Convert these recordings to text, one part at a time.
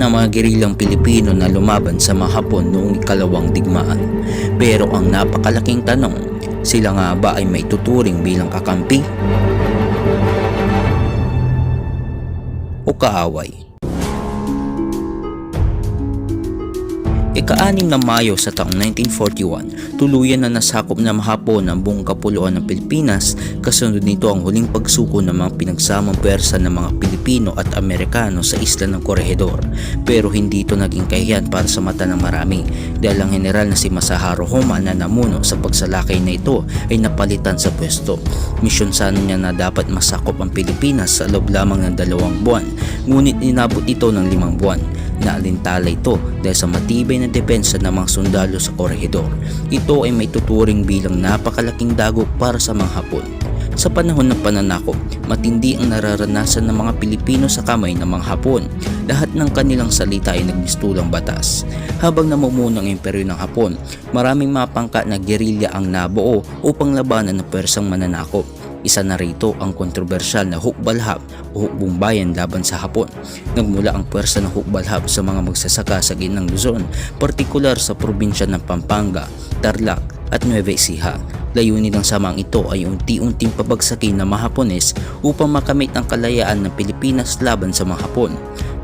ng mga gerilang Pilipino na lumaban sa mga Hapon noong ikalawang digmaan. Pero ang napakalaking tanong, sila nga ba ay may tuturing bilang kakampi? O kaaway? Ika-anim na Mayo sa taong 1941, tuluyan na nasakop na mahapon ang buong kapuluan ng Pilipinas kasunod nito ang huling pagsuko ng mga pinagsamang pwersa ng mga Pilipino at Amerikano sa isla ng Corregidor. Pero hindi ito naging kahiyan para sa mata ng marami dahil ang general na si Masaharu Homa na namuno sa pagsalakay na ito ay napalitan sa pwesto. Misyon sana niya na dapat masakop ang Pilipinas sa loob lamang ng dalawang buwan ngunit inabot ito ng limang buwan. Naalintala ito dahil sa matibay na depensa ng mga sundalo sa korehidor. Ito ay may tuturing bilang napakalaking dagok para sa mga Hapon. Sa panahon ng pananakop, matindi ang nararanasan ng mga Pilipino sa kamay ng mga Hapon. Lahat ng kanilang salita ay nagmistulang batas. Habang namumuno ang imperyo ng Hapon, maraming mga pangkat na gerilya ang nabuo upang labanan ng pwersang mananakop. Isa na rito ang kontrobersyal na hukbalhap o hukbong laban sa Hapon. Nagmula ang pwersa ng hukbalhap sa mga magsasaka sa ginang Luzon, partikular sa probinsya ng Pampanga, Tarlac at Nueva Ecija. Layunin ng samang ito ay unti-unting pabagsakin ng mga Hapones upang makamit ang kalayaan ng Pilipinas laban sa mga Hapon.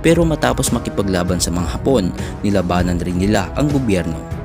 Pero matapos makipaglaban sa mga Hapon, nilabanan rin nila ang gobyerno.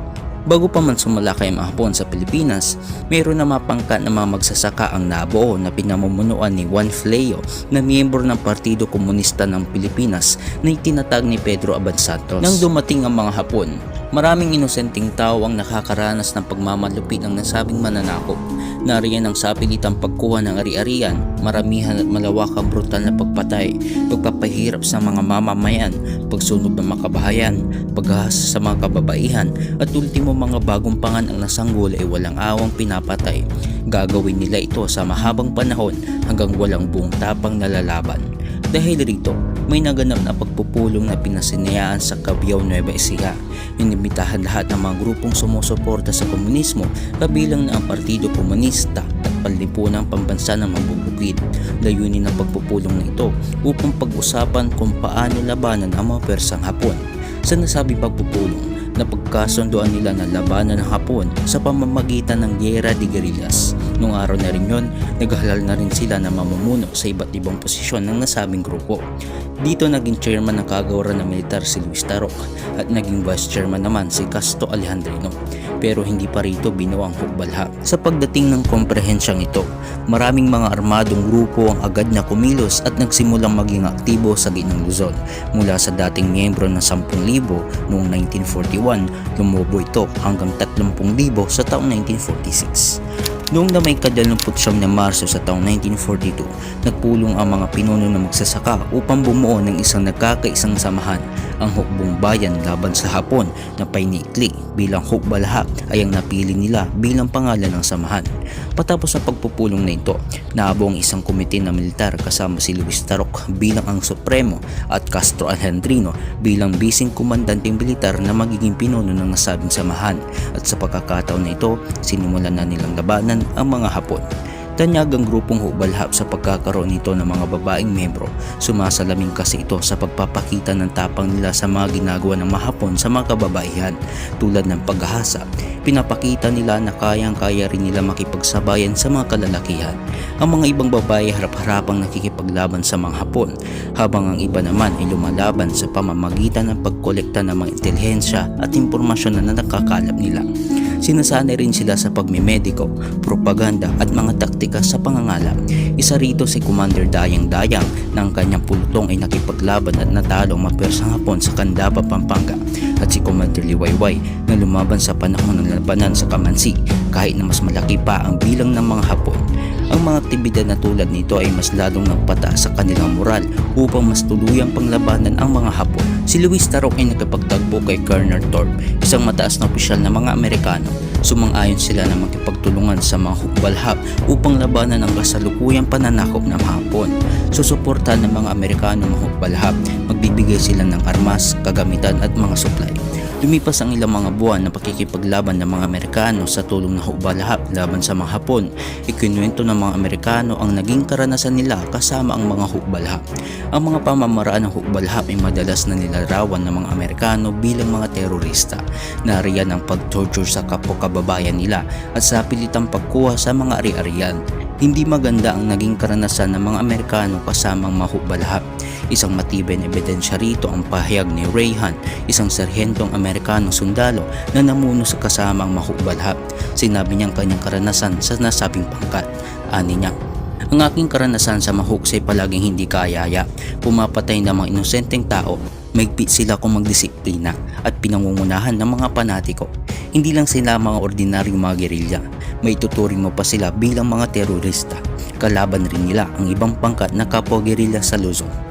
Bago pa man sumalakay ang mga Hapon sa Pilipinas, mayroon na mapangkat na mga magsasaka ang nabuo na pinamumunuan ni Juan Fleo na miyembro ng Partido Komunista ng Pilipinas na itinatag ni Pedro Abad Santos. Nang dumating ang mga Hapon, maraming inosenteng tao ang nakakaranas ng pagmamalupit ng nasabing mananakop. Nariyan ang sapilitang pagkuha ng ari-arian, maramihan at malawakang brutal na pagpatay, pagpapahirap sa mga mamamayan, pagsunog ng makabahayan, paghahasa sa mga kababaihan, at ultimo mga bagong pangan ang nasanggol ay walang awang pinapatay. Gagawin nila ito sa mahabang panahon hanggang walang buong tapang nalalaban. Dahil rito, may naganap na pagpupulong na pinasinayaan sa Cabiao Nueva Ecija. Inimbitahan lahat ng mga grupong sumusuporta sa komunismo kabilang na ang Partido Komunista at Panlipunang Pambansa ng Mambubukid. Layunin ng pagpupulong na ito upang pag-usapan kung paano labanan ang mga persang Hapon. Sa nasabing pagpupulong, napagkasunduan nila na labanan ng Hapon sa pamamagitan ng Guerra de Guerrillas. Noong araw na rin yon, naghalal na rin sila na mamumuno sa iba't ibang posisyon ng nasabing grupo. Dito naging chairman ng kagawaran ng militar si Luis Tarok at naging vice chairman naman si Casto Alejandrino. Pero hindi pa rito binuwang hukbalha. Sa pagdating ng komprehensyang ito, maraming mga armadong grupo ang agad na kumilos at nagsimulang maging aktibo sa Ginang Luzon. Mula sa dating miyembro ng 10,000 noong 1941, lumubo ito hanggang 30,000 sa taong 1946. Noong na may kadalamputsyam na Marso sa taong 1942, nagpulong ang mga pinuno na magsasaka upang bumuo ng isang nagkakaisang samahan, ang Hukbong Bayan laban sa Hapon na Painikli bilang Hukbalahak ay ang napili nila bilang pangalan ng samahan. Patapos ang pagpupulong na ito, naabo ang isang komite na militar kasama si Luis Tarok bilang ang Supremo at Castro Alejandrino bilang bising komandanteng militar na magiging pinuno ng nasabing samahan at sa pagkakataon na ito, sinimulan na nilang labanan ang mga Hapon. Tanyag ang grupong hubalhap sa pagkakaroon nito ng mga babaeng membro. Sumasalamin kasi ito sa pagpapakita ng tapang nila sa mga ginagawa ng mahapon sa mga kababaihan tulad ng paghahasa. Pinapakita nila na kayang-kaya rin nila makipagsabayan sa mga kalalakihan. Ang mga ibang babae harap-harapang nakikipaglaban sa mga hapon habang ang iba naman ay lumalaban sa pamamagitan ng pagkolekta ng mga intelihensya at impormasyon na nakakalap nila. Sinasanay rin sila sa pagmimediko, propaganda at mga taktika sa pangangalap. Isa rito si Commander Dayang Dayang na ang kanyang pulutong ay nakipaglaban at natalo ang mapersang hapon sa Candaba, Pampanga at si Commander Liwayway na lumaban sa panahon ng labanan sa Kamansi kahit na mas malaki pa ang bilang ng mga hapon. Ang mga aktibidad na tulad nito ay mas lalong nagpataas sa kanilang moral upang mas tuluyang panglabanan ang mga hapon. Si Luis Tarok ay nakapagtagpo kay Colonel Thorpe, isang mataas na opisyal ng mga Amerikano Sumang-ayon sila na makipagtulungan sa mga hukbalhap upang labanan ang kasalukuyang pananakop ng Hapon. Susuportahan ng mga Amerikano mga hukbalhap, magbibigay sila ng armas, kagamitan at mga supply. Lumipas ang ilang mga buwan na pakikipaglaban ng mga Amerikano sa tulong ng hukbalhap laban sa mga Hapon. Ikinuwento ng mga Amerikano ang naging karanasan nila kasama ang mga hukbalhap. Ang mga pamamaraan ng hukbalhap ay madalas na nilarawan ng mga Amerikano bilang mga terorista. Nariyan ang pag-torture sa kapwa-kababayan nila at sa pilitang pagkuha sa mga ari-arian. Hindi maganda ang naging karanasan ng mga Amerikano kasamang mahukbalhap. Isang matibay na ebidensya rito ang pahayag ni Rayhan, isang serhentong Amerikanong sundalo na namuno sa kasamang mahukbalhap. Sinabi niyang kanyang karanasan sa nasabing pangkat. Ani niya, ang aking karanasan sa mahooks ay palaging hindi kaayaya. Pumapatay ng mga inosenteng tao, maigpit sila kung magdisiplina at pinangungunahan ng mga panatiko. Hindi lang sila mga ordinaryong mga gerilya, may tuturing mo pa sila bilang mga terorista. Kalaban rin nila ang ibang pangkat na kapwa-gerilya sa Luzon.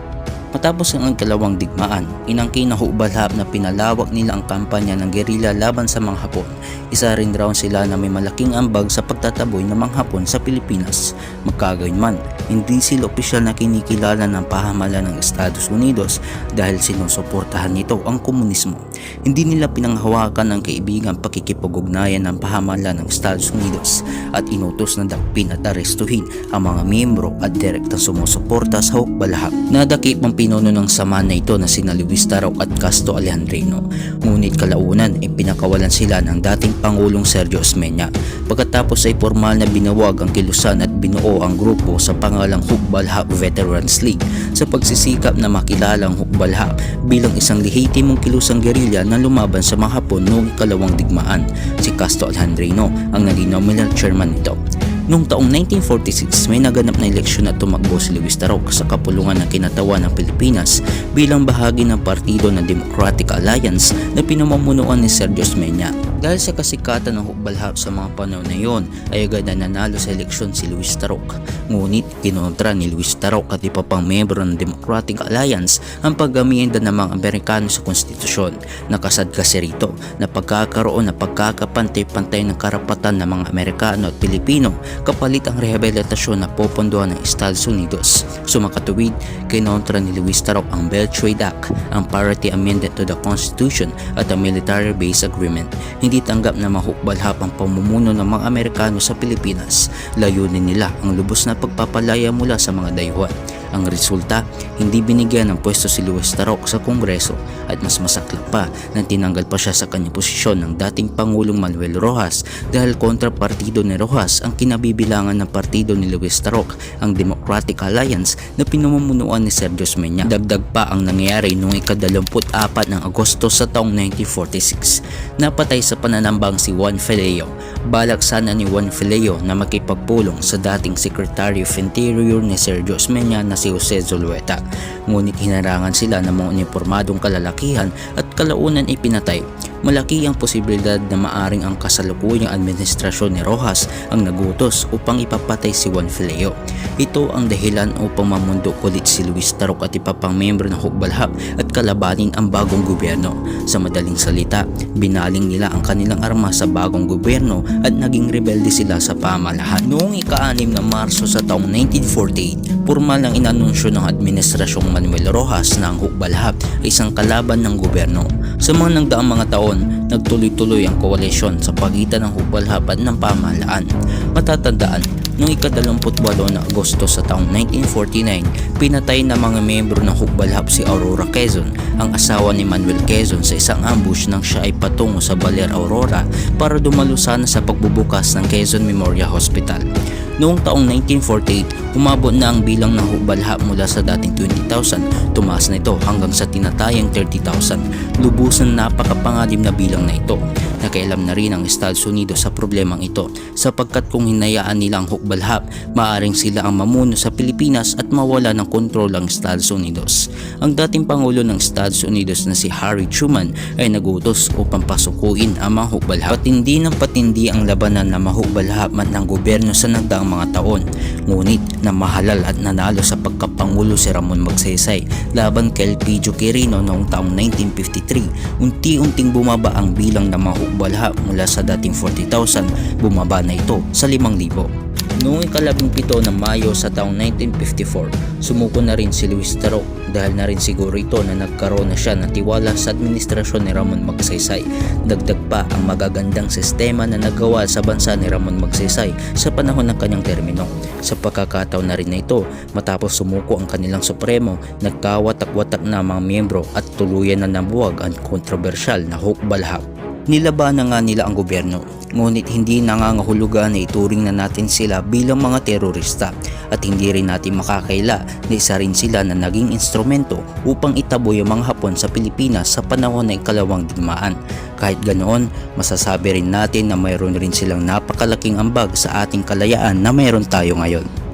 Matapos ang kalawang digmaan, inangkin na hubalhap na pinalawak nila ang kampanya ng gerila laban sa mga Hapon. Isa rin raw sila na may malaking ambag sa pagtataboy ng mga Hapon sa Pilipinas. Magkagayon man, hindi sila opisyal na kinikilala ng pahamalan ng Estados Unidos dahil sinusuportahan nito ang komunismo. Hindi nila pinanghawakan ng kaibigan pakikipag-ugnayan ng pahamalan ng Estados Unidos at inutos na dakpin at arestuhin ang mga miyembro at direktang sumusuporta sa hukbalhap. Nadakip ang pinuno ng sama na ito na sina Luis Tarok at Casto Alejandrino. Ngunit kalaunan ay pinakawalan sila ng dating Pangulong Sergio Osmeña. Pagkatapos ay formal na binawag ang kilusan at binuo ang grupo sa pangalang Hukbalhap Veterans League sa pagsisikap na makilala ang Hukbalhap bilang isang lehitimong kilusang gerilya na lumaban sa mga Hapon noong ikalawang digmaan. Si Casto Alejandrino ang naging nominal chairman nito. Noong taong 1946, may naganap na eleksyon at tumakbo si Luis Tarok sa kapulungan ng kinatawan ng Pilipinas bilang bahagi ng partido ng Democratic Alliance na pinamumunuan ni Sergio Osmeña. Dahil sa kasikatan ng hukbalhap sa mga panahon na iyon, ay agad na nanalo sa eleksyon si Luis Tarok. Ngunit kinontra ni Luis Tarok at iba pang membro ng Democratic Alliance ang paggamienda ng mga Amerikano sa konstitusyon. Nakasad kasi rito na pagkakaroon na pagkakapantay-pantay ng karapatan ng mga Amerikano at Pilipino kapalit ang rehabilitasyon na popondohan ng Estados Unidos. Sumakatuwid, kinontra ni Luis Tarok ang Bell Trade Act, ang Parity Amendment to the Constitution at ang Military Base Agreement. Hindi tanggap na mahukbalhap ang pamumuno ng mga Amerikano sa Pilipinas. Layunin nila ang lubos na pagpapalaya mula sa mga dayuhan. Ang resulta, hindi binigyan ng pwesto si Luis Tarok sa Kongreso at mas masaklap pa nang tinanggal pa siya sa kanyang posisyon ng dating Pangulong Manuel Rojas dahil kontra partido ni Rojas ang kinabibilangan ng partido ni Luis Tarok, ang Democratic Alliance na pinamumunuan ni Sergio Osmeña. Dagdag pa ang nangyayari noong ikadalamput-apat ng Agosto sa taong 1946. Napatay sa pananambang si Juan Fileo. Balak sana ni Juan Fileo na makipagpulong sa dating Secretary of Interior ni Sergio Osmeña na si Jose Zulueta. Ngunit hinarangan sila ng mga uniformadong kalalakihan at kalaunan ipinatay. Malaki ang posibilidad na maaring ang kasalukuyang administrasyon ni Rojas ang nagutos upang ipapatay si Juan Fileo. Ito ang dahilan upang mamundo ulit si Luis Tarok at iba pang membro ng Hukbalhap at kalabanin ang bagong gobyerno. Sa madaling salita, binaling nila ang kanilang armas sa bagong gobyerno at naging rebelde sila sa pamalahan. Noong ika-6 na Marso sa taong 1948, formal ang inanunsyo ng Administrasyong Manuel Rojas na ang Hukbalhap ay isang kalaban ng gobyerno. Sa mga nagdaang mga taon, nagtuloy-tuloy ang koalisyon sa pagitan ng Hukbalhap at ng pamahalaan. Matatandaan, noong ikadalamputwalo na Agosto sa taong 1949, pinatay ng mga membro ng Hukbalhap si Aurora Quezon, ang asawa ni Manuel Quezon sa isang ambush nang siya ay patungo sa Baler Aurora para dumalo sa pagbubukas ng Quezon Memorial Hospital. Noong taong 1948, umabot na ang bilang ng hukbalhap mula sa dating 20,000, tumaas na ito hanggang sa tinatayang 30,000. Lubusan napakapangalim na bilang na ito. Nakailam na rin ang Estados Unidos sa problemang ito sapagkat kung hinayaan nila ang hukbalhap, maaring sila ang mamuno sa Pilipinas at mawala ng kontrol ang Estados Unidos. Ang dating Pangulo ng Estados Unidos na si Harry Truman ay nagutos upang pasukuin ang mga hukbalhap. Patindi ng patindi ang labanan na mahukbalhap man ng gobyerno sa nagdaang mga taon. Ngunit namahalal at nanalo sa pagkapangulo si Ramon Magsaysay laban kay Elpidio Quirino noong taong 1953. Unti-unting bumaba ang bilang ng mga hukbalha mula sa dating 40,000, bumaba na ito sa 5,000. Noong ikalabing pito ng Mayo sa taong 1954, sumuko na rin si Luis Tarok dahil na rin siguro ito na nagkaroon na siya ng tiwala sa administrasyon ni Ramon Magsaysay. Dagdag pa ang magagandang sistema na nagawa sa bansa ni Ramon Magsaysay sa panahon ng kanyang termino. Sa pagkakataon na rin na ito, matapos sumuko ang kanilang supremo, nagkawatak-watak na mga miyembro at tuluyan na nabuwag ang kontrobersyal na hukbalhak. Nilaban na nga nila ang gobyerno, ngunit hindi nangangahulugan na ituring na natin sila bilang mga terorista at hindi rin natin makakaila na isa rin sila na naging instrumento upang itaboy ang mga Hapon sa Pilipinas sa panahon ng ikalawang digmaan. Kahit ganoon, masasabi rin natin na mayroon rin silang napakalaking ambag sa ating kalayaan na mayroon tayo ngayon.